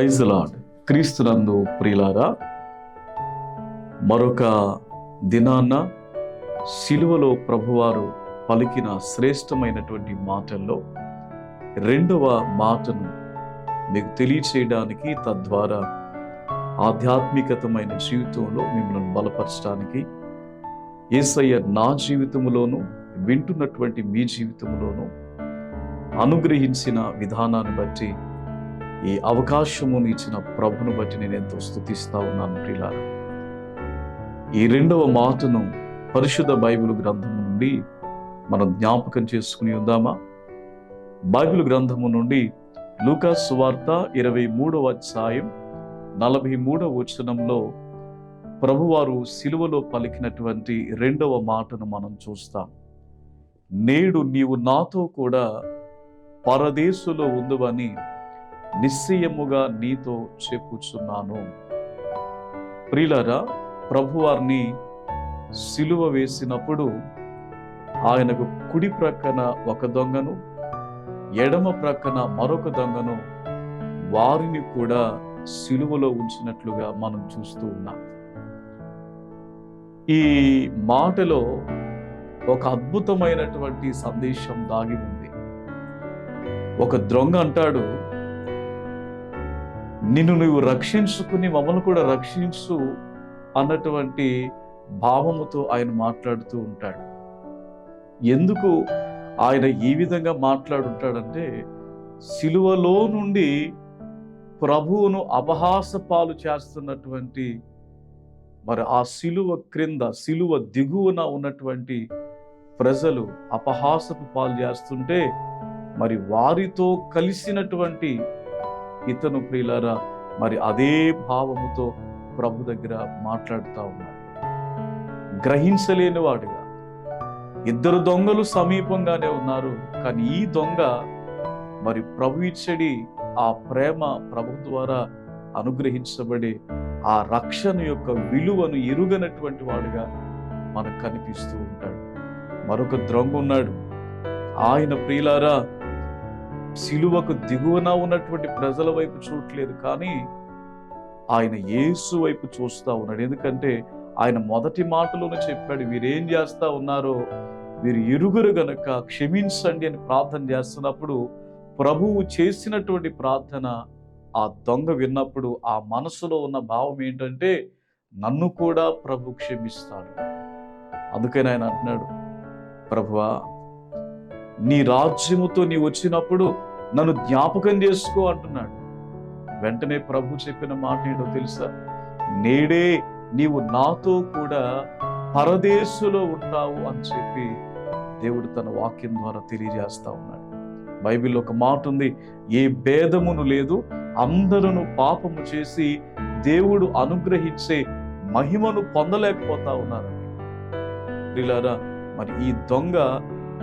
Praise lord క్రీస్తునందు ప్రియులారా మరొక దినాన్న శిలువలో ప్రభువారు పలికిన శ్రేష్టమైనటువంటి మాటల్లో రెండవ మాటను మీకు తెలియచేయడానికి తద్వారా ఆధ్యాత్మికతమైన జీవితంలో మిమ్మల్ని బలపరచడానికి ఏసయ్య నా జీవితంలోనూ వింటున్నటువంటి మీ జీవితంలోనూ అనుగ్రహించిన విధానాన్ని బట్టి ఈ అవకాశమును ఇచ్చిన ప్రభును బట్టి నేను ఎంతో స్థుతిస్తా ఉన్నాను ప్రియులారా. ఈ రెండవ మాటను పరిశుద్ధ బైబిల్ గ్రంథం నుండి మనం జ్ఞాపకం చేసుకుని ఉందామా? బైబిల్ గ్రంథము నుండి లూకా సువార్త ఇరవై మూడవ అధ్యాయం నలభై మూడవ వచనంలో ప్రభువారు సిలువలో పలికినటువంటి రెండవ మాటను మనం చూస్తాం. నేడు నీవు నాతో కూడా పరదేశంలో ఉందువని నిశ్చయముగా నీతో చెప్పుచున్నాను. ప్రియులరా ప్రభువారిని సిలువ వేసినప్పుడు ఆయనకు కుడి ప్రక్కన ఒక దొంగను ఎడమ ప్రక్కన మరొక దొంగను వారిని కూడా సిలువలో ఉంచినట్లుగా మనం చూస్తూ ఉన్నాం. ఈ మాటలో ఒక అద్భుతమైనటువంటి సందేశం దాగి ఉంది. ఒక దొంగ అంటాడు నిన్ను నువ్వు రక్షించుకుని మమ్మల్ని కూడా రక్షించు అన్నటువంటి భావముతో ఆయన మాట్లాడుతూ ఉంటాడు. ఎందుకు ఆయన ఈ విధంగా మాట్లాడుంటాడంటే సిలువలో నుండి ప్రభువును అపహాస పాలు చేస్తున్నటువంటి మరి ఆ సిలువ క్రింద సిలువ దిగువన ఉన్నటువంటి ప్రజలు అపహాసపు పాలు చేస్తుంటే మరి వారితో కలిసినటువంటి ఇతను ప్రియులారా మరి అదే భావముతో ప్రభు దగ్గర మాట్లాడుతూ ఉన్నాడు. గ్రహించలేని వాడుగా. ఇద్దరు దొంగలు సమీపంగానే ఉన్నారు కానీ ఈ దొంగ మరి ప్రభు ఇచ్చడి ఆ ప్రేమ ప్రభు ద్వారా అనుగ్రహించబడే ఆ రక్షణ యొక్క విలువను ఎరుగనటువంటి వాడుగా మనకు కనిపిస్తూ ఉంటాడు. మరొక ద్రొంగ ఉన్నాడు. ఆయన ప్రియులారా సిలువకు దిగువన ఉన్నటువంటి ప్రజల వైపు చూడట్లేదు కానీ ఆయన యేసు వైపు చూస్తూ ఉన్నాడు. ఎందుకంటే ఆయన మొదటి మాటలోనే చెప్పాడు వీరేం చేస్తూ ఉన్నారో వీరు ఇరుగురు గనక క్షమించండి అని ప్రార్థన చేస్తున్నప్పుడు ప్రభువు చేసినటువంటి ప్రార్థన ఆ దొంగ విన్నప్పుడు ఆ మనసులో ఉన్న భావం ఏంటంటే నన్ను కూడా ప్రభు క్షమిస్తాడు. అందుకని ఆయన అంటున్నాడు ప్రభువా నీ రాజ్యముతో నీ వచ్చినప్పుడు నన్ను జ్ఞాపకం చేసుకో అంటున్నాడు. వెంటనే ప్రభు చెప్పిన మాట ఏంటో తెలుసా? నేడే నీవు నాతో కూడా పరదేశులో ఉంటావు అని చెప్పి దేవుడు తన వాక్యం ద్వారా తెలియజేస్తా ఉన్నాడు. బైబిల్లో ఒక మాట ఉంది ఏ భేదమును లేదు అందరూ పాపము చేసి దేవుడు అనుగ్రహించే మహిమను పొందలేకపోతా ఉన్నారని. ప్రియులారా మరి ఈ దొంగ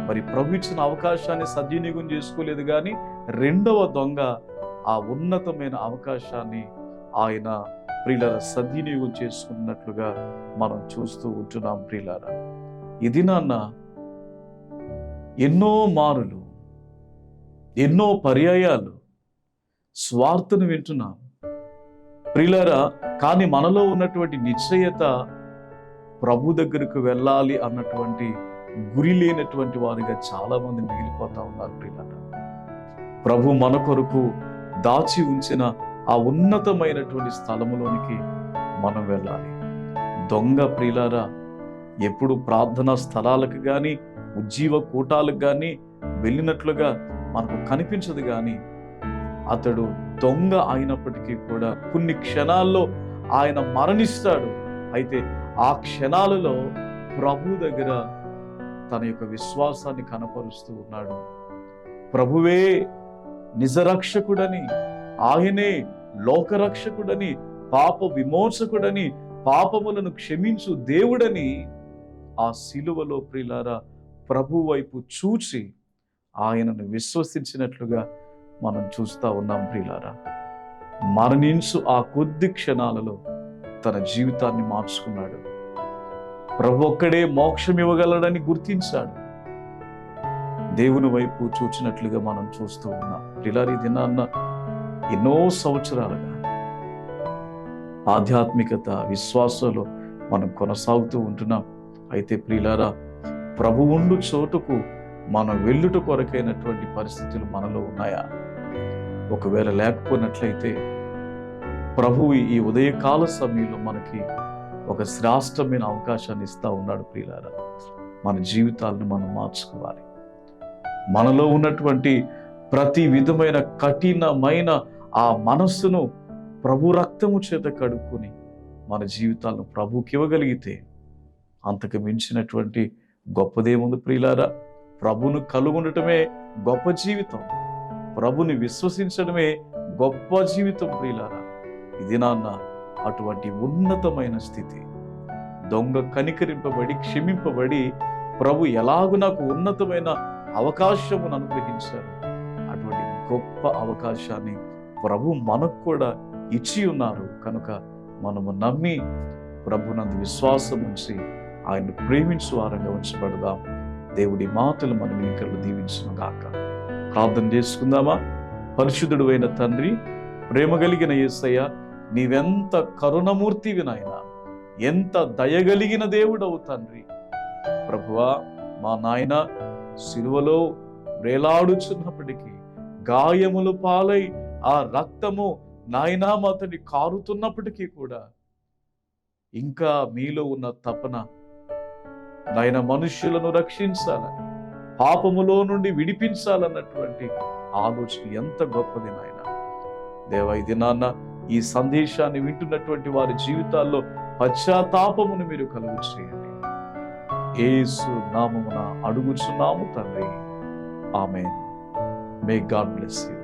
మరి ప్రభు ఇచ్చిన అవకాశాన్ని సద్వినియోగం చేసుకోలేదు కానీ రెండవ దొంగ ఆ ఉన్నతమైన అవకాశాన్ని ఆయన ప్రియుల సద్వినియోగం చేసుకున్నట్లుగా మనం చూస్తూ ఉంటున్నాం ప్రియులారా. ఇది నాన్న ఎన్నో మారులు ఎన్నో పర్యాయాలు స్వార్థను వింటున్నాం. ప్రియులారా కానీ మనలో ఉన్నటువంటి నిశ్చయత ప్రభు దగ్గరకు వెళ్ళాలి అన్నటువంటి గురి లేనటువంటి వారిగా చాలా మంది మిగిలిపోతా ఉన్నారు ప్రియులారా ప్రభు మన కొరకు దాచి ఉంచిన ఆ ఉన్నతమైనటువంటి స్థలములోనికి మనం వెళ్ళాలి. దొంగ ప్రియులారా ఎప్పుడు ప్రార్థనా స్థలాలకు కానీ ఉజ్జీవ కూటాలకు కానీ వెళ్ళినట్లుగా మనకు కనిపించదు కానీ అతడు దొంగ అయినప్పటికీ కూడా కొన్ని క్షణాల్లో ఆయన మరణిస్తాడు. అయితే ఆ క్షణాలలో ప్రభు దగ్గర తన యొక్క విశ్వాసాన్ని కనపరుస్తూ ఉన్నాడు. ప్రభువే నిజరక్షకుడని ఆయనే లోకరక్షకుడని పాప విమోచకుడని పాపములను క్షమించు దేవుడని ఆ శిలువలో ప్రిలారా ప్రభు వైపు చూచి ఆయనను విశ్వసించినట్లుగా మనం చూస్తా ఉన్నాం ప్రియులారా మరణించు ఆ కొద్ది క్షణాలలో తన జీవితాన్ని మార్చుకున్నాడు. ప్రభు ఒక్కడే మోక్షం ఇవ్వగలడని గుర్తించాడు. దేవుని వైపు చూచినట్లుగా మనం చూస్తూ ఉన్నాం. ప్రిలారి దినాన్న ఎన్నో సంవత్సరాలుగా ఆధ్యాత్మికత విశ్వాసంలో మనం కొనసాగుతూ ఉంటున్నాం. అయితే ప్రియులారా ప్రభు ఉండు చోటుకు మనం వెళ్ళుట కొరకైనటువంటి పరిస్థితులు మనలో ఉన్నాయా? ఒకవేళ లేకపోయినట్లయితే ప్రభువు ఈ ఉదయకాల సమయంలో మనకి ఒక శ్రాష్టమైన అవకాశాన్ని ఇస్తూ ఉన్నాడు ప్రియులారా. మన జీవితాలను మనం మార్చుకోవాలి. మనలో ఉన్నటువంటి ప్రతి విధమైన కఠినమైన ఆ మనస్సును ప్రభు రక్తము చేత కడుక్కొని మన జీవితాలను ప్రభుకి ఇవ్వగలిగితే అంతకు మించినటువంటి గొప్పదేముంది ప్రియులారా? ప్రభును కలుగుండటమే గొప్ప జీవితం. ప్రభుని విశ్వసించడమే గొప్ప జీవితం ప్రియులారా. ఇది నాన్న అటువంటి ఉన్నతమైన స్థితి. దొంగ కనికరింపబడి క్షమింపబడి ప్రభు ఎలాగూ నాకు ఉన్నతమైన అవకాశమును అనుగ్రహించారు. అటువంటి గొప్ప అవకాశాన్ని ప్రభు మనకు కూడా ఇచ్చి ఉన్నారు. కనుక మనము నమ్మి ప్రభునందు విశ్వాసం ఉంచి ఆయన ప్రేమించు వారంగా ఉంచబడదాం. దేవుడి మాటలు మనం ఇక్కడ దీవించును గాక. ప్రార్థన చేసుకుందామా? పరిశుద్ధుడు అయిన తండ్రి ప్రేమ కలిగిన యేసయ్య నీవెంత కరుణమూర్తివి నాయన ఎంత దయగలిగిన దేవుడవు తండ్రి. ప్రభువా మా నాయన సిలువలో వేలాడుచున్నప్పటికీ గాయములు పాలై ఆ రక్తము నాయనా అతని కారుతున్నప్పటికీ కూడా ఇంకా మీలో ఉన్న తపన నాయన మనుష్యులను రక్షించాలని పాపములో నుండి విడిపించాలన్నటువంటి ఆలోచన ఎంత గొప్పది నాయన. దేవ ఇది నాన్న ఈ సందేశాన్ని వింటున్నటువంటి వారి జీవితాల్లో పశ్చాత్తాపమును మీరు కలుగు చేయండి. ఏసు నామమున అడుగుచున్నాము తండ్రి. ఆమె మే గాడ్ బ్లెస్ యూ